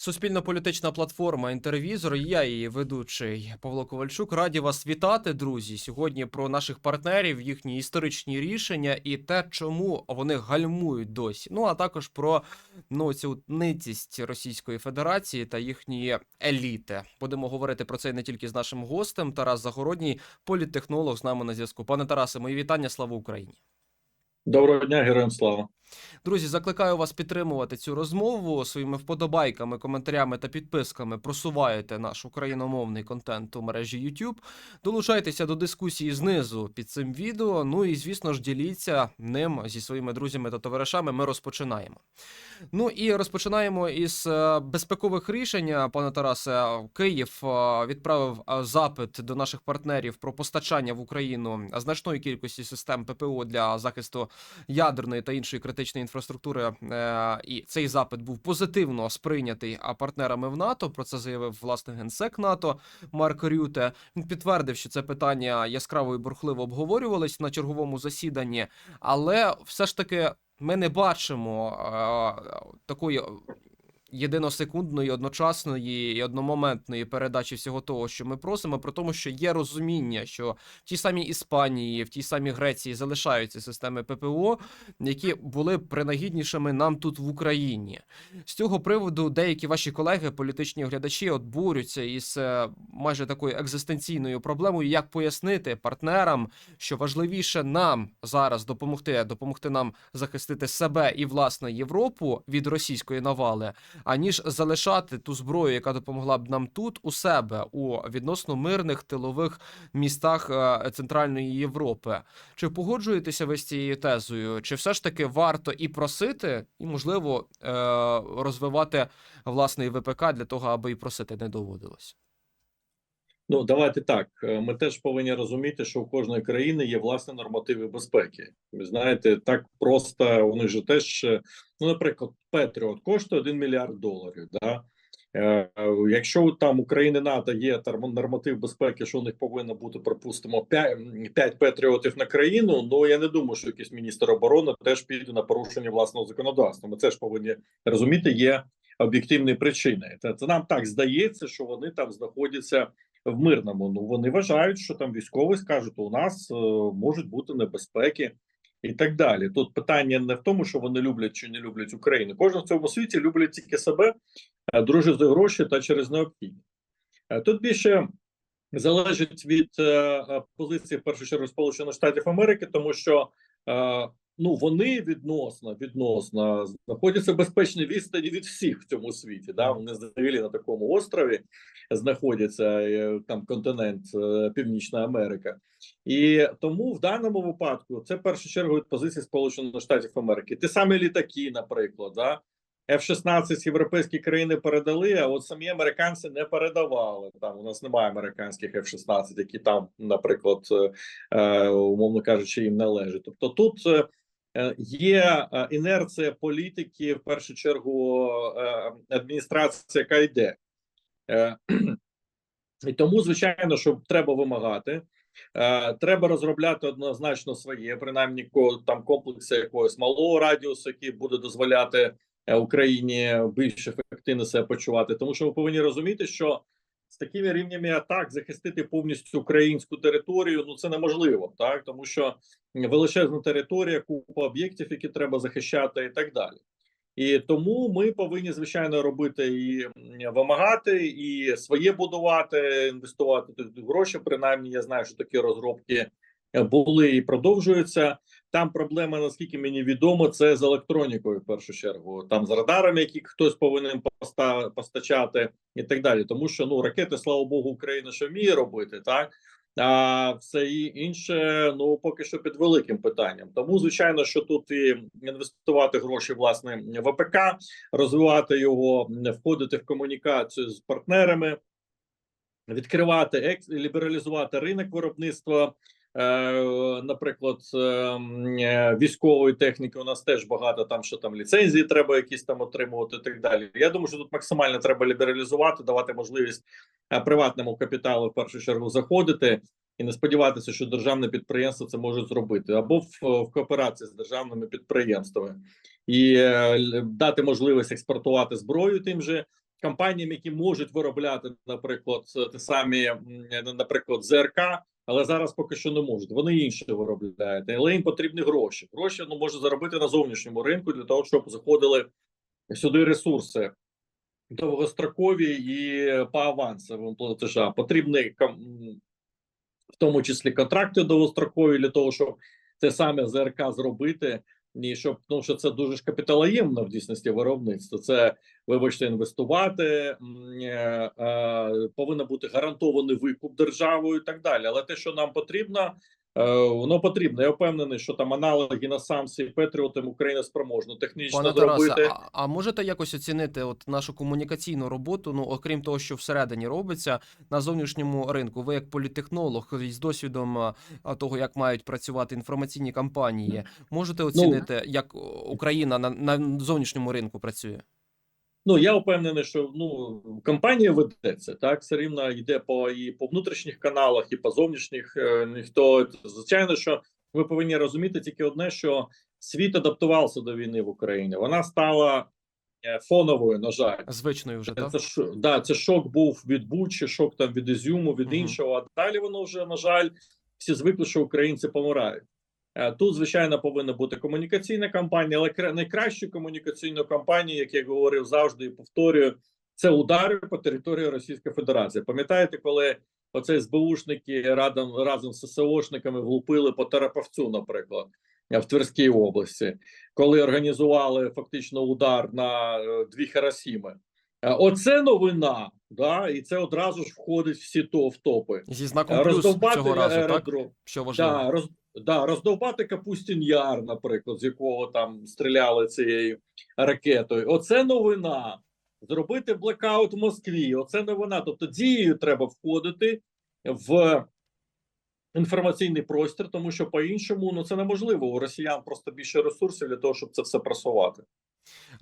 Суспільно-політична платформа Інтервізор. Я її ведучий Павло Ковальчук. Раді вас вітати, друзі. Сьогодні про наших партнерів, їхні історичні рішення і те, чому вони гальмують досі. Ну а також про ну цю ницість Російської Федерації та їхньої еліти. Будемо говорити про це не тільки з нашим гостем. Тарас Загородній, політтехнолог, з нами на зв'язку. Пане Тарасе, мої вітання. Слава Україні. Доброго дня, героям слава. Друзі, закликаю вас підтримувати цю розмову своїми вподобайками, коментарями та підписками. Просуваєте наш україномовний контент у мережі YouTube. Долучайтеся до дискусії знизу під цим відео. Ну і звісно ж діліться ним зі своїми друзями та товаришами. Ми розпочинаємо. Ну і розпочинаємо із е, безпекових рішень. Пане Тарасе, Київ е, відправив е, запит до наших партнерів про постачання в Україну значної кількості систем ППО для захисту ядерної та іншої критичної інфраструктури. Е, І цей запит був позитивно сприйнятий а, партнерами в НАТО. Про це заявив власне генсек НАТО Марк Рюте. Він підтвердив, що це питання яскраво і бурхливо обговорювались на черговому засіданні, але все ж таки ми не бачимо е, такої. Єдиносекундної, одночасної і одномоментної передачі всього того, що ми просимо, про тому, що є розуміння, що в тій самій Іспанії, в тій самій Греції залишаються системи ППО, які були принагіднішими нам тут в Україні. З цього приводу деякі ваші колеги, політичні глядачі, от борються із е, майже такою екзистенційною проблемою, як пояснити партнерам, що важливіше нам зараз допомогти, допомогти нам захистити себе і власне Європу від російської навали, аніж залишати ту зброю, яка допомогла б нам тут у себе у відносно мирних тилових містах е, Центральної Європи. Чи погоджуєтеся ви з цією тезою? Чи все ж таки варто і просити, і можливо е, розвивати власний ВПК для того, аби і просити не доводилось? Ну давайте так. е, Ми теж повинні розуміти, що у кожної країни є власні нормативи безпеки. Ви знаєте, так просто вони ж теж, е, ну, наприклад, Петріот коштує 1 мільярд доларів. Да? Е, Якщо там України НАТО є норматив безпеки, що у них повинно бути, припустимо, 5, 5 патріотів на країну. Ну я не думаю, що якийсь міністр оборони теж піде на порушення власного законодавства. Ми теж повинні розуміти, є об'єктивні причини. Це, це нам так здається, що вони там знаходяться в мирному. Ну вони вважають, що там військові скажуть, у нас е, можуть бути небезпеки і так далі. Тут питання не в тому, що вони люблять чи не люблять Україну. Кожен в цьому світі люблять тільки себе, е, дружить за гроші та через необхідність. Е, Тут більше залежить від позиції в першу чергу Сполучених Штатів Америки, тому що ну вони відносно відносно знаходяться в безпечній відстані від всіх в цьому світі. Да? Вони взагалі на такому острові знаходяться е, там континент е, Північна Америка, і тому в даному випадку це в першу чергу від позиції Сполучених Штатів Америки. Ті самі літаки, наприклад, да? F-16 європейські країни передали, а от самі американці не передавали. Там у нас немає американських F-16, які там, наприклад, е, умовно кажучи, їм належать. Тобто тут є е, інерція політики, в першу чергу е, адміністрація, яка йде. Е, І тому, звичайно, що треба вимагати. Е, Треба розробляти однозначно своє, принаймні там комплекси якогось малого радіусу, який буде дозволяти е, Україні більш ефективно себе почувати. Тому що ми повинні розуміти, що з такими рівнями атак захистити повністю українську територію ну це неможливо, так тому що величезна територія, купа об'єктів, які треба захищати, і так далі. І тому ми повинні звичайно робити і вимагати, і своє будувати, інвестувати туди гроші. Принаймні, я знаю, що такі розробки були і продовжуються. Там проблема, наскільки мені відомо, це з електронікою в першу чергу. Там з радарами, які хтось повинен поста- постачати, і так далі. Тому що ну ракети, слава Богу, Україна ще вміє робити так. А все інше, ну поки що під великим питанням. Тому звичайно, що тут і інвестувати гроші власне в ВПК, розвивати його, входити в комунікацію з партнерами, відкривати екс, лібералізувати ринок виробництва. Е, наприклад, е, м, е, військової техніки у нас теж багато там, що там ліцензії треба якісь там отримувати, і так далі. Я думаю, що тут максимально треба лібералізувати, давати можливість е, приватному капіталу в першу чергу заходити і не сподіватися, що державне підприємство це можуть зробити або в, в кооперації з державними підприємствами, і дати можливість експортувати зброю тим же компаніям, які можуть виробляти, наприклад, те самі, наприклад, ЗРК, але зараз поки що не можуть. Вони інше виробляють, але їм потрібні гроші. Гроші ну може заробити на зовнішньому ринку для того, щоб заходили сюди ресурси довгострокові і по авансовим платежам. Потрібні в тому числі контракти довгострокові для того, щоб те саме ЗРК зробити. І щоб ну що це дуже ж капіталоємно в дійсності виробництво. Це вибачте, інвестувати е, е, повинен бути гарантований викуп державою і так далі. Але те, що нам потрібно, воно потрібно. Я впевнений, що там аналоги на самсі і Петріотам Україна спроможна технічно Пане Тарасе, а, а можете якось оцінити от нашу комунікаційну роботу? Ну, окрім того, що всередині робиться на зовнішньому ринку? Ви як політтехнолог з досвідом а, того, як мають працювати інформаційні кампанії, можете оцінити, як Україна на, на зовнішньому ринку працює? Ну я впевнений, що ну кампанія ведеться так. Все рівно йде по і по внутрішніх каналах, і по зовнішніх. Е, ніхто звичайно, що ви повинні розуміти тільки одне, що світ адаптувався до війни в Україні. Вона стала е, фоновою. На жаль, Звичною вже так? це ш- да, це шок був від Бучі, шок там від Ізюму, від Мгм. іншого. А далі воно вже на жаль, всі звикли, що українці помирають. Е, Тут, звичайно, повинна бути комунікаційна кампанія, але кра- найкращу комунікаційну кампанію, як я говорив завжди і повторюю, це удари по території Російської Федерації. Пам'ятаєте, коли оце СБУшники разом разом з ССОшниками влупили по Терапавцю, наприклад, е, в Тверській області, коли організували фактично удар на е, дві Харасіми. Оце новина, да, і це одразу ж входить всі то в топи. Зі знаком плюс цього разу, так? Що важливо? Да, роз, да, роздовбати Капустін Яр, наприклад, з якого там стріляли цією ракетою. Оце новина. Зробити блекаут в Москві. Оце новина. Тобто дією треба входити в інформаційний простір, тому що по-іншому ну це неможливо. У росіян просто більше ресурсів для того, щоб це все просувати.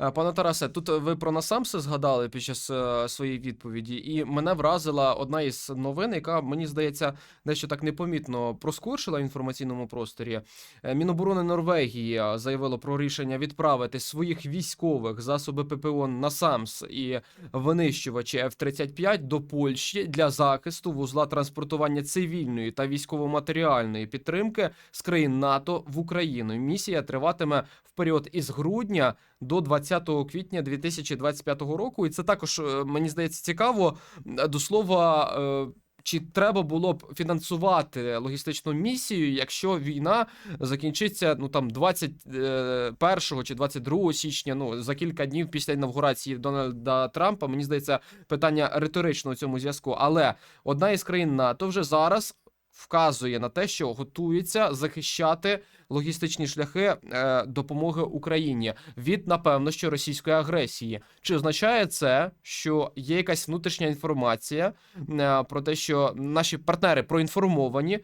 Е, Пане Тарасе, тут ви про насамсе згадали під час е, своєї відповіді, і мене вразила одна із новин, яка мені здається дещо так непомітно проскочила в інформаційному просторі. Е, Міноборони Норвегії е, заявило про рішення відправити своїх військових засоби ППО насамс і винищувачі F-35 до Польщі для захисту вузла транспортування цивільної та військово-матеріальної підтримки з країн НАТО в Україну. Місія триватиме в період із грудня до 20 квітня 2025 року. І це також е, мені здається цікаво. До слова. е, Чи треба було б фінансувати логістичну місію, якщо війна закінчиться ну там 21 чи 22 січня, ну за кілька днів після інавгурації Дональда Трампа? Мені здається, питання риторично у цьому зв'язку. Але одна із країн НАТО вже зараз вказує на те, що готується захищати логістичні шляхи е, допомоги Україні від напевно що російської агресії. Чи означає це, що є якась внутрішня інформація е, про те, що наші партнери проінформовані,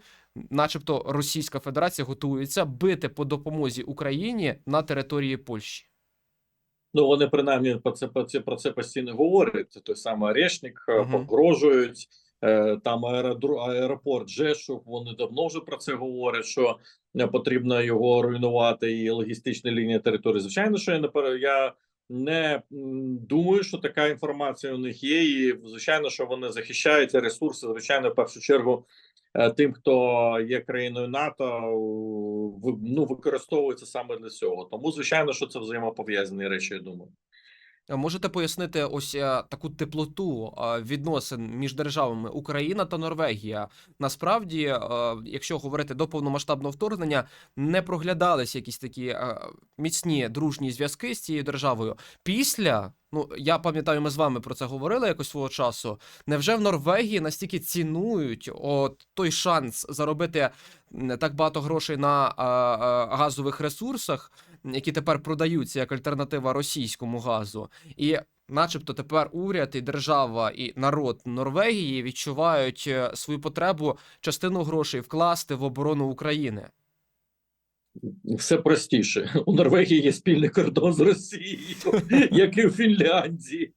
начебто Російська Федерація готується бити по допомозі Україні на території Польщі? Ну вони принаймні про це про це про це постійно говорять. Той самий Орешник Мгм. погрожують. Е, Там аеродро, аеропорт Жешув. Вони давно вже про це говорять. Що не потрібно його руйнувати і логістичні лінії території. Звичайно, що я не я не думаю, що така інформація у них є. І звичайно, що вони захищають ці ресурси. Звичайно, в першу чергу. е, Тим, хто є країною НАТО, ну використовується саме для цього. Тому звичайно, що це взаємопов'язані речі. Я думаю. А Можете пояснити ось е, таку теплоту е, відносин між державами Україна та Норвегія? Насправді, е, якщо говорити до повномасштабного вторгнення, не проглядались якісь такі е, міцні дружні зв'язки з цією державою. Після, ну я пам'ятаю, ми з вами про це говорили якось свого часу. Невже в Норвегії настільки цінують от той шанс заробити так багато грошей на е, е, газових ресурсах? Які тепер продаються як альтернатива російському газу, і, начебто, тепер уряд і держава і народ Норвегії відчувають е, свою потребу частину грошей вкласти в оборону України. все простіше. У Норвегії є спільний кордон з Росією, як і у Фінляндії.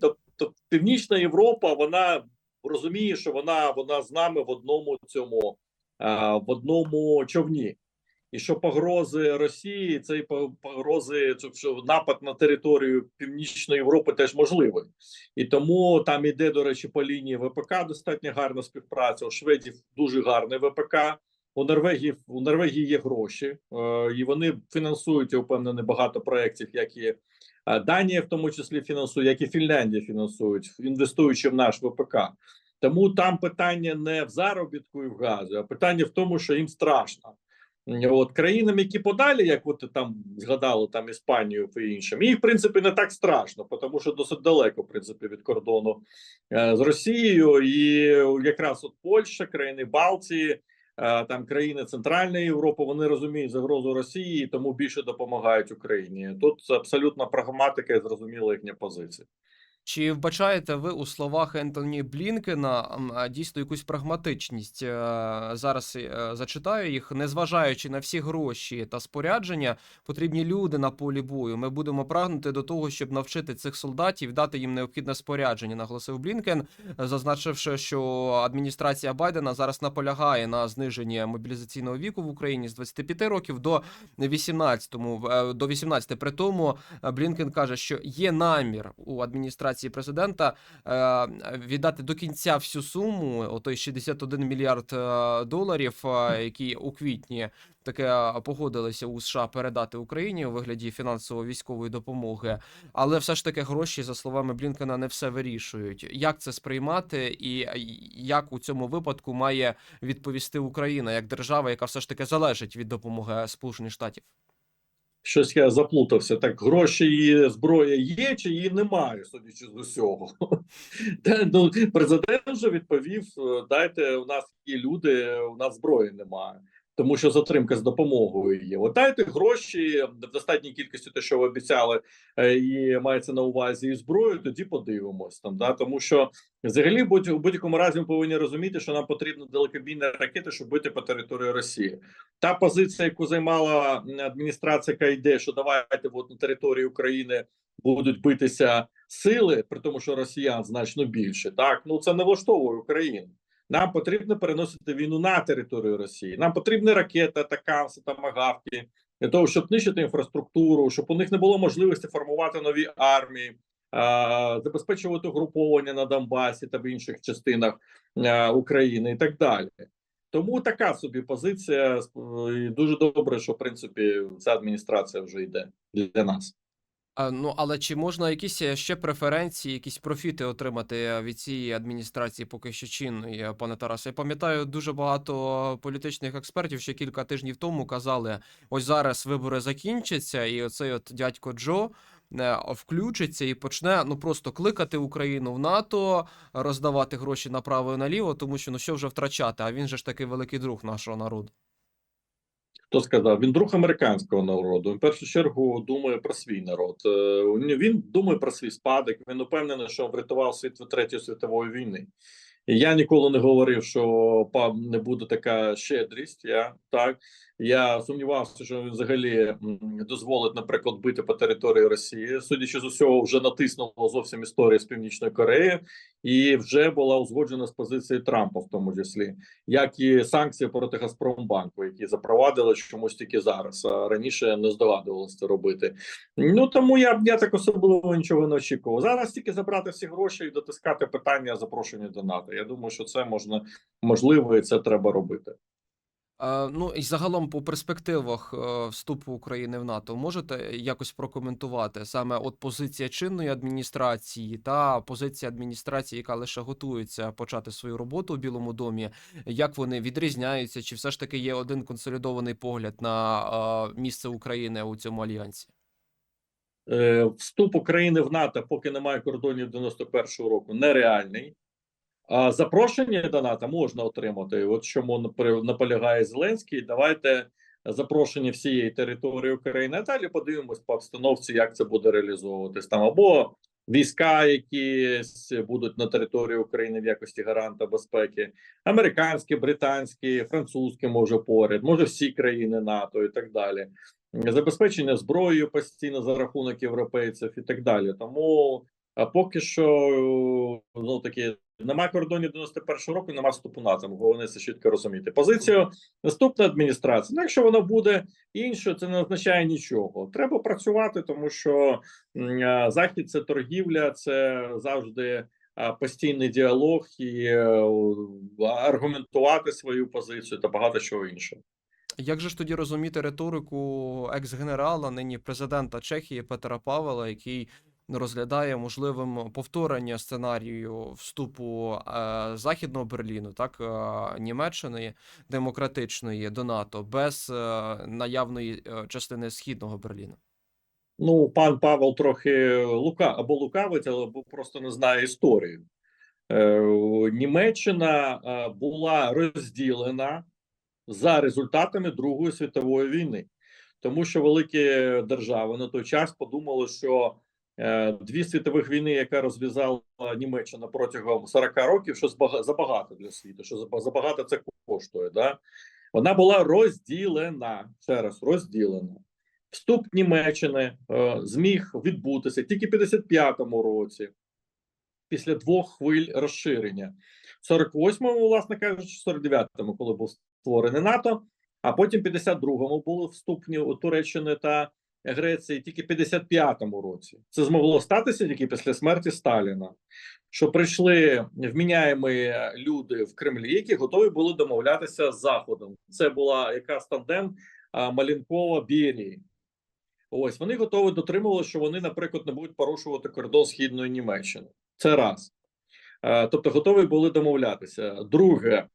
Тобто Північна Європа вона розуміє, що вона, вона з нами в одному цьому в одному човні. І що погрози Росії, це і по- погрози, що- напад на територію Північної Європи теж можливий. І тому там іде, до речі, по лінії ВПК достатньо гарна співпраця. У Шведів дуже гарний ВПК. У Норвегії у Норвегії є гроші, е, і вони фінансують я впевнений багато проєктів, і е, Данія, в тому числі фінансує, як і Фінляндія фінансують, інвестуючи в наш ВПК. Тому там питання не в заробітку і в газу, а питання в тому, що їм страшно. От країнам, які подалі, як от там згадали там Іспанію і іншим, їй в принципі не так страшно, тому що досить далеко, в принципі, від кордону е, з Росією, і якраз от Польща, країни Балтії, е, там країни Центральної Європи, вони розуміють загрозу Росії, тому більше допомагають Україні. Тут абсолютно прагматика і зрозуміла їхня позиція. Чи вбачаєте ви у словах Ентоні Блінкена дійсно якусь прагматичність? Е, Зараз е, зачитаю їх, незважаючи на всі гроші та спорядження, потрібні люди на полі бою. Ми будемо прагнути до того, щоб навчити цих солдатів, дати їм необхідне спорядження, наголосив Блінкен, зазначивши, що адміністрація Байдена зараз наполягає на зниженні мобілізаційного віку в Україні з 25 років до 18, е, до 18. При тому Блінкен каже, що є намір у адміністрації президента е, віддати до кінця всю суму, отой 61 мільярд е, доларів, е, які у квітні таке погодилися у США передати Україні у вигляді фінансово-військової допомоги. Але все ж таки гроші, за словами Блінкена, не все вирішують. Як це сприймати, і як у цьому випадку має відповісти Україна як держава, яка все ж таки залежить від допомоги Сполучених Штатів? Щось я заплутався. Так гроші і зброя є, чи її немає, судячи з усього. Ну, президент вже відповів: дайте у нас є люди, у нас зброї немає. Тому що затримка з допомогою є. От дайте гроші в достатній кількості, те, що ви обіцяли, е, і мається на увазі і зброю. Тоді подивимось там. Да? Тому що взагалі будь у будь-якому разі ми повинні розуміти, що нам потрібна далекобійна ракета, щоб бити по території Росії. Та позиція, яку займала адміністрація, яка йде, що давайте от на території України будуть битися сили, при тому, що росіян значно більше. Так ну це не влаштовує Україну. Нам потрібно переносити війну на територію Росії. Нам потрібні ракети, атакамси та магавки для того, щоб нищити інфраструктуру, щоб у них не було можливості формувати нові армії, забезпечувати угруповання на Донбасі та в інших частинах України і так далі. Тому така собі позиція. І дуже добре, що в принципі ця адміністрація вже йде для нас. А, ну, але чи можна якісь е, ще преференції, якісь профіти отримати е, від цієї адміністрації поки що чинної, е, пане Тарасе? Я пам'ятаю, дуже багато політичних експертів ще кілька тижнів тому казали: ось зараз вибори закінчаться, і оцей от дядько Джо включиться і почне ну просто кликати Україну в НАТО, роздавати гроші направо і наліво, тому що ну що вже втрачати? А він же ж такий великий друг нашого народу. Хто сказав? Він друг американського народу. Він в першу чергу думає про свій народ. Е, Він думає про свій спадок. Він упевнений, що врятував світ від третьої світової війни. Я ніколи не говорив, що не буде така щедрість. Я так я сумнівався, що він взагалі дозволить, наприклад, бити по території Росії. Судячи з усього, вже натиснуло зовсім історія з північної Кореї, і вже була узгоджена з позиції Трампа, в тому числі, як і санкції проти Газпромбанку, які запровадили чомусь тільки зараз. А раніше не здогадувалося це робити. Ну тому я я так особливо нічого не очікував. Зараз тільки забрати всі гроші і дотискати питання запрошення до НАТО. Я думаю, що це можна можливо, і це треба робити. Е, Ну і загалом по перспективах е, вступу України в НАТО можете якось прокоментувати саме от позиція чинної адміністрації та позиція адміністрації, яка лише готується почати свою роботу у Білому домі. Як вони відрізняються? Чи все ж таки є один консолідований погляд на е, місце України у цьому альянсі? Вступ України в НАТО, поки немає кордонів 91-го року, нереальний. А запрошення до можна отримати. От чому наполягає Зеленський. Давайте запрошення всієї території України. Далі подивимось по обстановці, як це буде реалізовуватись там або війська, які будуть на території України в якості гаранта безпеки, американські, британські, французькі, може поряд, може всі країни НАТО і так далі. Забезпечення зброєю постійно за рахунок європейців і так далі. Тому А поки що ну таки нема кордонів 91-го року, нема вступу НАТО. Вони це чітко розуміти. Позицію наступна адміністрація. Ну, якщо вона буде іншою, це не означає нічого. Треба працювати, тому що захід це торгівля, це завжди постійний діалог і е, аргументувати свою позицію та багато чого іншого. Як же ж тоді розуміти риторику екс-генерала, нині президента Чехії Петра Павела, який розглядає можливим повторення сценарію вступу е, Західного Берліну, так е, Німеччини демократичної до НАТО без е, наявної частини Східного Берліну? Ну, пан Павел трохи лука або лукавить, або просто не знає історію. Німеччина була розділена за результатами Другої світової війни, тому що великі держави на той час подумали, що дві світових війни, яка розв'язала Німеччина протягом 40 років, що забагато для світу, що забагато це коштує. Да? Вона була розділена ще раз розділена. Вступ Німеччини е, зміг відбутися тільки в 55-му році, після двох хвиль розширення. В 48-му, власне кажучи, 49-му, коли був створений НАТО, а потім в 52-му були вступні у Туреччини та Греції тільки в 55-му році. Це змогло статися тільки після смерті Сталіна. Що прийшли вміняємі люди в Кремлі, які готові були домовлятися з Заходом. Це була якраз тандем Малінкова Берії. Ось вони готові дотримували, що вони, наприклад, не будуть порушувати кордон східної Німеччини. Це раз. Тобто, готові були домовлятися. Друге,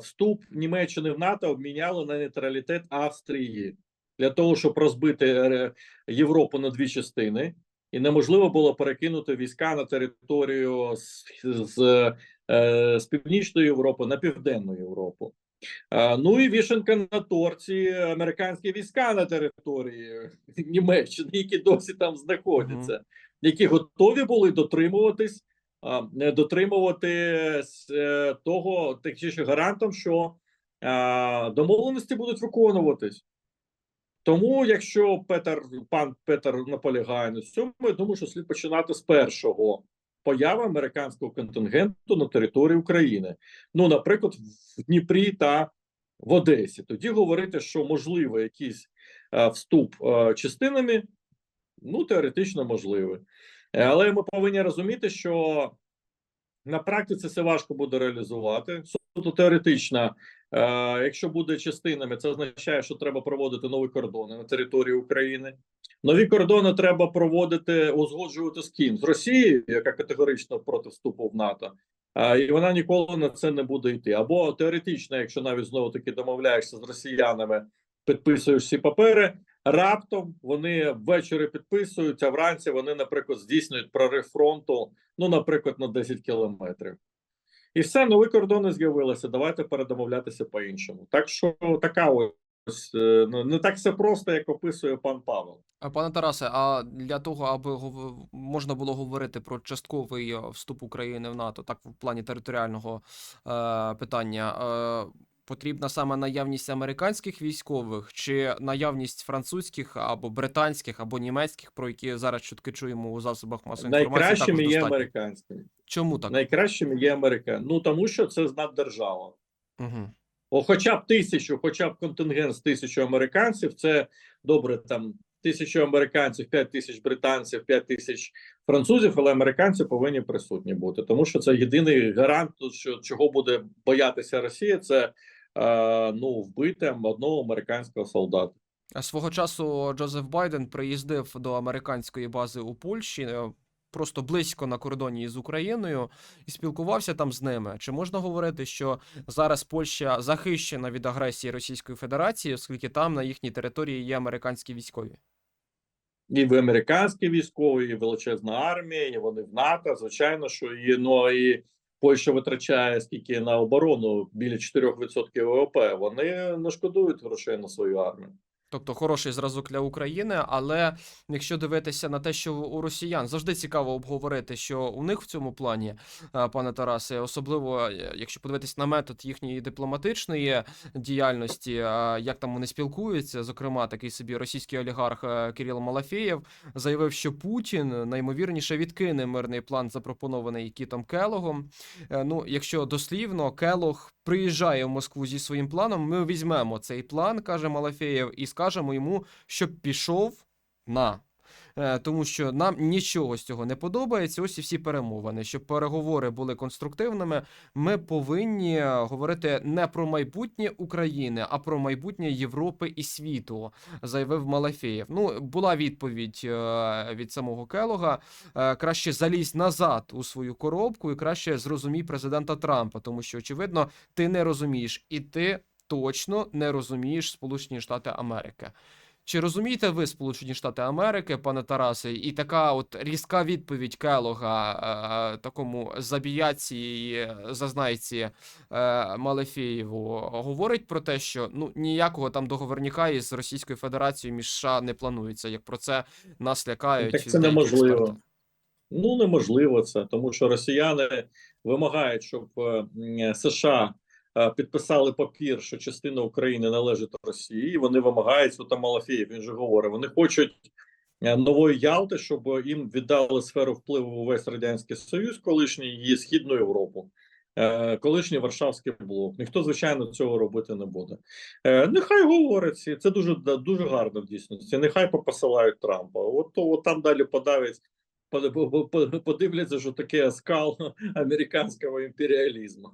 вступ Німеччини в НАТО обміняли на нейтралітет Австрії для того, щоб розбити е, Європу на дві частини, і неможливо було перекинути війська на територію з, з, е, з північної Європи на південну Європу. Ну і вішенка на торці американські війська на території Німеччини, які досі там знаходяться, які готові були дотримуватись, а, дотримуватись е, того, точніше гарантом, що домовленості будуть виконуватись. Тому, якщо Петер, пан Петер наполягає на цьому, я думаю, що слід починати з першого появи американського контингенту на території України. Ну, наприклад, в Дніпрі та в Одесі. Тоді говорити, що можливо якийсь е, вступ е, частинами, ну теоретично можливий. Але ми повинні розуміти, що на практиці це важко буде реалізувати. Суто теоретично, е, якщо буде частинами, це означає, що треба проводити нові кордони на території України. Нові кордони треба проводити, узгоджувати з ким? З Росією, яка категорично проти вступу в НАТО. А, і вона ніколи на це не буде йти. Або теоретично, якщо навіть знову таки домовляєшся з росіянами, підписуєш всі папери. Раптом вони ввечері підписують, а вранці вони, наприклад, здійснюють прорив фронту, ну, наприклад, на 10 кілометрів. І все, нові кордони з'явилися. Давайте передомовлятися по-іншому. Так що така ось е, ну, не так все просто, як описує пан Павел. Пане Тарасе, а для того, аби гов- можна було говорити про частковий е, вступ України в НАТО, так в плані територіального е, питання, е, потрібна саме наявність американських військових чи наявність французьких або британських або німецьких, про які зараз чутки чуємо у засобах масової інформації. Найкращими є американськими. Чому так? Найкращими є американськими. Ну тому що це наддержава. Угу. О, хоча б тисячу, хоча б контингент з тисячу американців, це добре там. Тисячу американців, п'ять тисяч британців, п'ять тисяч французів, але американці повинні присутні бути, тому що це єдиний гарант, що чого буде боятися Росія, це е, ну вбити одного американського солдата. Свого часу Джозеф Байден приїздив до американської бази у Польщі, е, просто близько на кордоні з Україною, і спілкувався там з ними. Чи можна говорити, що зараз Польща захищена від агресії Російської Федерації, оскільки там на їхній території є американські військові? І в американські військові, і величезна армія, і вони в НАТО. Звичайно, що і ну і Польща витрачає скільки на оборону біля 4% ВВП. Вони не шкодують грошей на свою армію. Тобто хороший зразок для України, але якщо дивитися на те, що у росіян завжди цікаво обговорити, що у них в цьому плані, е, пане Тарасе, особливо е, якщо подивитись на метод їхньої дипломатичної діяльності, е, як там вони спілкуються. Зокрема, такий собі російський олігарх Кирил Малафєєв заявив, що Путін наймовірніше відкине мирний план, запропонований Кітом Келогом. Ну, якщо дослівно, Келог приїжджає в Москву зі своїм планом, ми візьмемо цей план, каже Малафєєв, і скажемо йому, щоб пішов на. Е, Тому що нам нічого з цього не подобається. Ось і всі перемовини. Щоб переговори були конструктивними, ми повинні говорити не про майбутнє України, а про майбутнє Європи і світу, заявив Малафєєв. Ну, була відповідь е, від самого Келога. Е, Краще залізь назад у свою коробку і краще зрозумій президента Трампа, тому що, очевидно, ти не розумієш, і ти точно не розумієш Сполучені Штати Америки. Чи розумієте ви Сполучені Штати Америки, пане Тарасе, і така от різка відповідь Келога е, такому забіяці е, зазнайці е, Малефєєву говорить про те, що ну ніякого там договорняка із Російською Федерацією між США не планується, як про це нас лякають. Так це неможливо. експерти. Ну неможливо це, тому що росіяни вимагають, щоб е, США е, підписали папір, що частина України належить Росії. і Вони вимагають от Малафєєв, Він же говорить, вони хочуть е, нової Ялти, щоб їм віддали сферу впливу у весь радянський союз, колишній і східну Європу. е, Колишній Варшавський блок. Ніхто, звичайно, цього робити не буде. Е, Нехай говорять, і це дуже дуже гарно в дійсності. Нехай попосилають Трампа. От, то, от там далі подавить под- по- по- подивляться, що таке скал американського імперіалізму.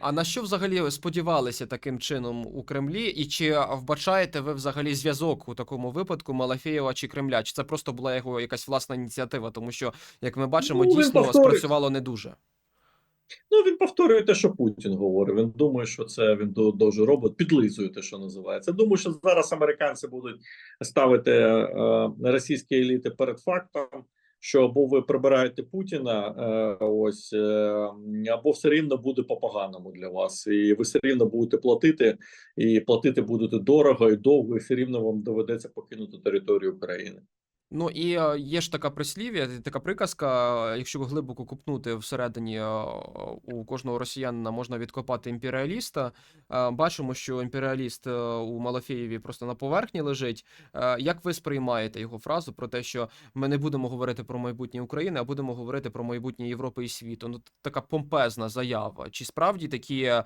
А на що взагалі сподівалися таким чином у Кремлі? І чи вбачаєте ви взагалі зв'язок у такому випадку Малафєєва чи Кремля? Чи це просто була його якась власна ініціатива? Тому що, як ми бачимо, Ну, дійсно повторить. спрацювало не дуже. Ну він повторює те, що Путін говорить. Він думає, що це він дуже робить, підлизує те, що називається. Думаю, що зараз американці будуть ставити е, російські еліти перед фактом. Що або ви прибираєте Путіна, е, ось е, або все рівно буде по поганому для вас, і ви все рівно будете платити, і платити будете дорого і довго, і все рівно вам доведеться покинути територію України. Ну і е, є ж така прислів'я, така приказка. е, Якщо глибоко купнути всередині е, у кожного росіянина можна відкопати імперіаліста. Е, Бачимо, що імперіаліст е, у Малафєєві просто на поверхні лежить. Е, Як ви сприймаєте його фразу про те, що ми не будемо говорити про майбутнє України, а будемо говорити про майбутнє Європи і світу? Ну така помпезна заява. Чи справді такі е,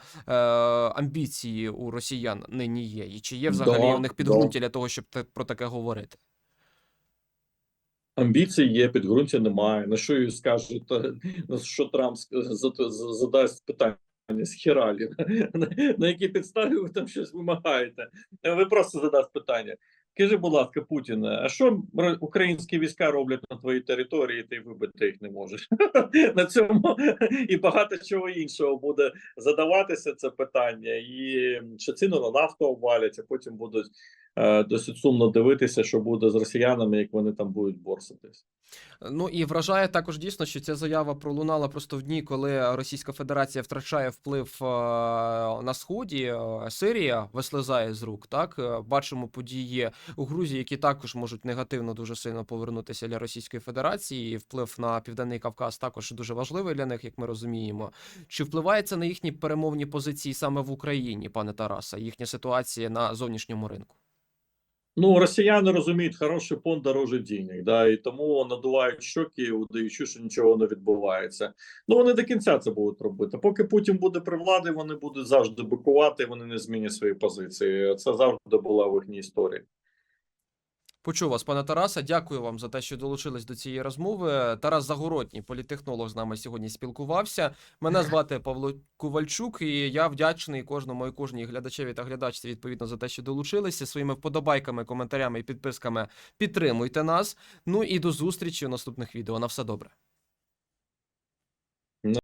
амбіції у росіян нині є? І чи є взагалі Да, у них да. підґрунтя для того, щоб те- про таке говорити? Амбіцій є, підґрунтя немає. На що їй скажуть, на що Трамп задасть питання з хералі? На, якій підставі ви там щось вимагаєте? Ви просто задасть питання. Скажи, будь ласка, Путін, а що українські війська роблять на твоїй території, ти вибити їх не можеш? На цьому і багато чого іншого буде задаватися це питання, і що ціну на нафту обвалять, а потім будуть е, досить сумно дивитися, що буде з росіянами, як вони там будуть борситись. Ну і вражає також дійсно, що ця заява пролунала просто в дні, коли Російська Федерація втрачає вплив е, на сході. е, Сирія вислизає з рук. Так Е, бачимо події у Грузії, які також можуть негативно дуже сильно повернутися для Російської Федерації. Вплив на південний Кавказ також дуже важливий для них, як ми розуміємо. Чи впливає це на їхні перемовні позиції саме в Україні, пане Тараса, їхня ситуація на зовнішньому ринку? Ну, росіяни розуміють, хороший пон дороже денег, да, і тому надувають щоки, удаючи, що нічого не відбувається. Ну вони до кінця це будуть робити. Поки Путін буде при владі, вони будуть завжди бикувати, вони не змінять свої позиції. Це завжди була в їхній історії. Почув вас, пане Тараса. Дякую вам за те, що долучились до цієї розмови. Тарас Загородній, політехнолог, з нами сьогодні спілкувався. Мене звати Павло Ковальчук, і я вдячний кожному і кожній глядачеві та глядачці відповідно за те, що долучилися своїми вподобайками, коментарями і підписками. Підтримуйте нас. Ну і до зустрічі у наступних відео. На все добре.